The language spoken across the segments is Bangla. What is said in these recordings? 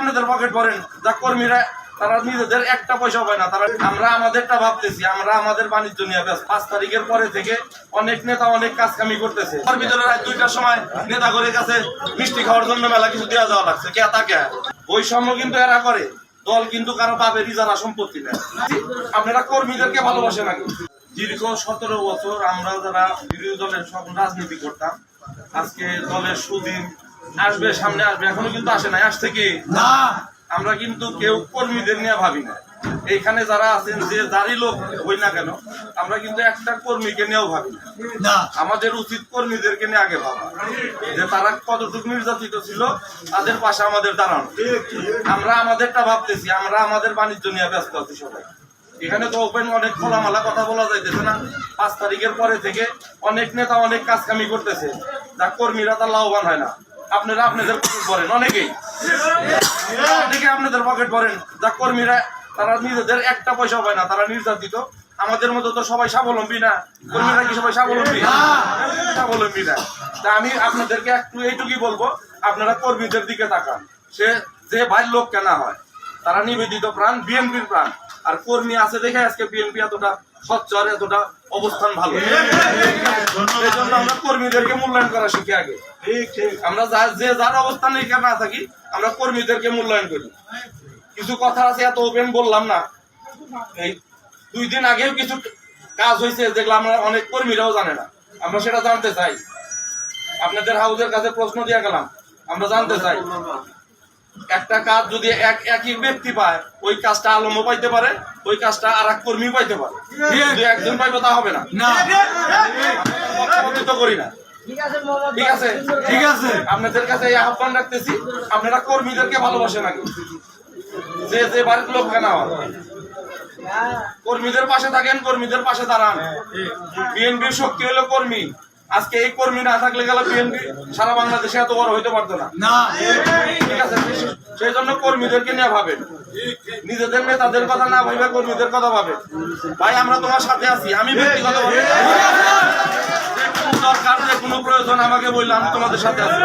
আপনাদের পকেট ভরেন। যা কর্মীরা, তারা নিজেদের একটা পয়সা পায় না। তারা আমরা আমাদেরটা ভাবতেছি, আমরা আমাদের বাণিজ্য নিয়ে ব্যস্ত। পাঁচ তারিখের পরে থেকে অনেক নেতা অনেক কাজ কামি করতেছে। তার ভিতরে রাত দুইটার সময় নেতা করে কাছে মিষ্টি খাওয়ার জন্য মেলা কিছু দেওয়া যাওয়া লাগছে। কে তাকে বৈষম্য কিন্তু এরা করে। দল কিন্তু কারও পাবে রিজারা সম্পত্তি নেয়। আপনারা কর্মীদেরকে ভালোবাসে নাকি দীর্ঘ সতেরো বছর আমরা যারা বিরোধী দলের সব রাজনীতি করতাম, আজকে দলের সুদিন আসবে সামনে আসবে এখনও কিন্তু আসে নাই। আসছে কি? না। আমরা কিন্তু কেউ কর্মীদের নিয়ে ভাবি না। এইখানে যারা আছেন যে যারই লোক হই না কেন আমরা কিন্তু একটা কর্মীকে নিয়েও ভাবি না। না। আমাদের উচিত কর্মীদেরকে নিয়ে আগে ভাবা। যে তারা কতটুকু নির্যাতিত ছিল তাদের পাশে আমাদের দাঁড়ানো। আমরা আমাদেরটা ভাবতেছি আমরা আমাদের বাণিজ্য নিয়ে ব্যস্ত আছি সবাই। এখানে তো ওপেন অনেক খোলামালা কথা বলা যাইতেছে না। পাঁচ তারিখের পরে থেকে অনেক নেতা অনেক কাজ কামি করতেছে। যা কর্মীরা তার লাভবান হয় না। আপনারা আপনাদের পকেট ভরেন অনেকেই। অনেকে আপনাদের পকেট ভরেন। যা কর্মীরা তারা নিজেদের একটা পয়সা পায় না তারা নির্যাতিত। আমাদের মতো তো সবাই স্বাবলম্বী না। কর্মীরা কি সবাই স্বাবলম্বী? স্বাবলম্বী না। তা আমি আপনাদেরকে একটু এইটুকুই বলব আপনারা কর্মীদের দিকে তাকান। সে যে ভাই লোক কেনা হয় তারা নিবেদিত প্রাণ বিএনপির প্রাণ। আর কর্মী আছে দেখে আজকে বিএনপি এতটা স্বচ্ছ আর এতটা অবস্থান ভালো। আমরা কর্মীদেরকে মূল্যায়ন করা শিখি আগে। আমরা যা- যে যার অবস্থানে এখানে না থাকি আমরা কর্মীদেরকে মূল্যায়ন করি। কিছু কথা আছে এত ওপেন বললাম না। এই দুই দিন আগেও কিছু কাজ হয়েছে যেগুলো আমরা অনেক কর্মীরাও জানে না। আমরা সেটা জানতে চাই। আপনাদের হাউজের কাছে প্রশ্ন দিয়ে গেলাম। আমরা জানতে চাই। একটা কাজ যদি এক একই ব্যক্তি পায় ওই কাজটা আলমও পাইতে পারে ওই কাজটা আর এক কর্মী পাইতে পারে। যদি একজন পাইবে তা হবে না। না। পক্ষপাতিত্ব তো করি না। ঠিক আছে ঠিক আছে? আপনাদের কাছে এই আহ্বান রাখতেছি আপনারা কর্মীদেরকে ভালোবাসেন নাকি যে যে বাড়ির লোক কেন হয়। কর্মীদের পাশে থাকেন কর্মীদের পাশে দাঁড়ান। বিএনপির শক্তি হলো কর্মী। আজকে এই কর্মী না থাকলে গেলে বিএনপি সারা বাংলাদেশে এত বড় হইতে পারতো না। ঠিক আছে সেই জন্য কর্মীদেরকে নিয়ে ভাবেন নিজেদের নেতাদের কথা না ভাইবে কর্মীদের কথা ভাবে। ভাই আমরা তোমার সাথে আছি আমি ব্যক্তিগত দরকার যে কোনো প্রয়োজন আমাকে বললে আমি তোমাদের সাথে আছি।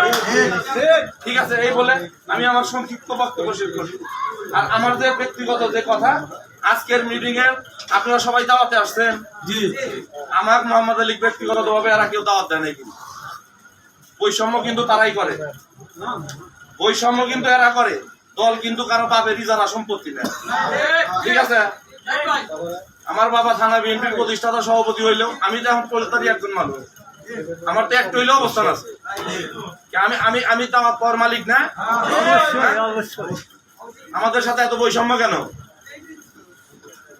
ঠিক আছে এই বলে আমি আমার সংক্ষিপ্ত বক্তব্য শেষ করি আর আমার যে ব্যক্তিগত যে কথা আজকের মিটিং এর আপনারা সবাই দাওয়াতে আসছেন। জি। আমার মোহাম্মদ আলী ব্যক্তিগত ভাবে এরা কেউ দাওয়াত দেয় নাই বৈষম্য কিন্তু তারাই করে। বৈষম্য কিন্তু এরা করে। দল কিন্তু কারও পাবে রিজারা সম্পত্তি নেয়। ঠিক আছে? আমার বাবা থানা বিএনপির প্রতিষ্ঠাতা সভাপতি হইলেও আমি তো এখন কলকাতারই একজন মানুষ। আমার তো একটু হইলেও অবস্থান আছে। আমি আমি আমি তো আমার পর মালিক না? আমাদের সাথে এত বৈষম্য কেন?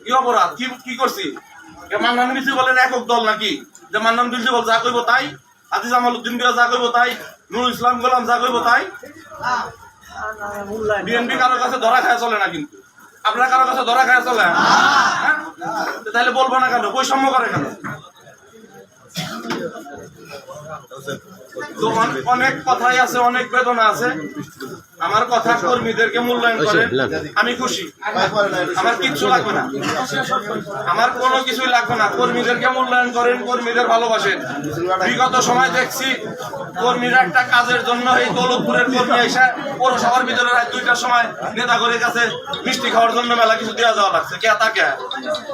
কি অপরাধ? কি কি করছি? মান্নান বলেন একক দল নাকি? যে মান্নান বল যা কইব তাই, আজিজ আমল উদ্দিন গিলা যা কইব তাই, নুরুল ইসলাম গোলাম যা কইব তাই। বিএনপি কারোর কাছে ধরা খায় চলে না কিন্তু। আপনার কারোর কাছে ধরা খায় চলে? হ্যাঁ? তাহলে বলব না কেন? বৈষম্য করে কেন? তো অনেক কথাই আছে অনেক বেদনা আছে। আমার কথা কর্মীদেরকে মূল্যায়ন করে আমি খুশি। আমার কিচ্ছু লাগবে না। আমার কোনো কিছুই লাগবে না। কর্মীদেরকে মূল্যায়ন করেন কর্মীদের ভালোবাসেন বিগত সময় দেখছি কর্মীরা একটা কাজের জন্য এই দৌলতপুরের কর্মী এসে পৌরসভার ভিতরে রাত দুইটার সময় নেতাগরের কাছে মিষ্টি খাওয়ার জন্য মেলা কিছু দেওয়া যাওয়া লাগছে। কে তাকে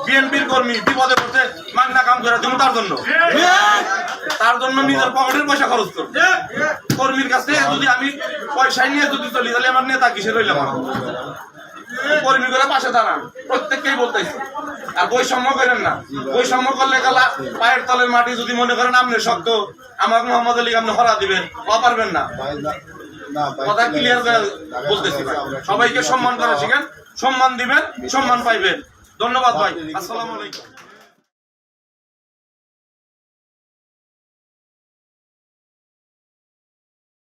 বিএনপির কর্মী বিপদে পড়তে মাগনা কাম করে তুমি তার জন্য। তার জন্য নিজের পকেটের পয়সা খরচ করবে। কর্মীর কাছে যদি আমি পয়সা নিয়ে যদি চলি তাহলে আমার নেতা কিসে রইলাম আমার? কর্মী করে পাশে দাঁড়ান। প্রত্যেককেই বলতেছি। আর বৈষম্য করেন না। বৈষম্য করলে গেলা পায়ের তলের মাটি যদি মনে করেন আপনি শক্ত আমার মোহাম্মদ আলী আপনি হরা দিবেন ও পারবেন না। কথা ক্লিয়ার করে বলতেছি ভাই। সবাইকে সম্মান করা শিখেন সম্মান দিবেন সম্মান পাইবেন। ধন্যবাদ ভাই। আসসালামু আলাইকুম।